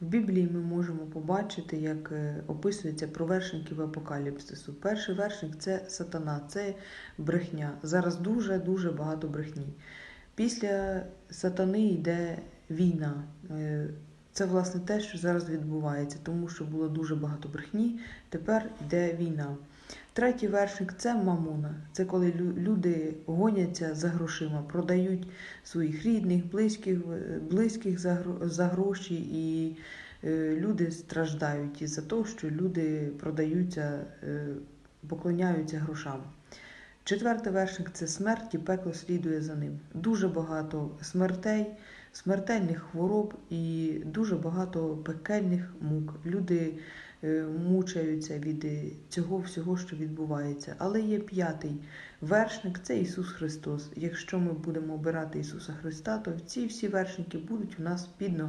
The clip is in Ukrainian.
В Біблії ми можемо побачити, як е, описується про вершників апокаліпсису. Перший вершник це сатана, це брехня. Зараз дуже-дуже багато брехні. Після сатани йде війна. Е, Це власне те, що зараз відбувається, тому що було дуже багато брехні. Тепер йде війна. Третій вершник це мамона. Це коли лю- люди гоняться за грошима, продають своїх рідних, близьких, е, близьких за, гроші, і е, люди страждають із-за того, що люди продаються, е, поклоняються грошам. Четвертий вершник це смерть, і пекло слідує за ним. Дуже багато смертей, смертельних хвороб і дуже багато пекельних мук. Люди е, мучаються від е, цього всього, що відбувається. Але є п'ятий вершник це Ісус Христос. Якщо ми будемо обирати Ісуса Христа, то ці всі вершники будуть у нас під ногами.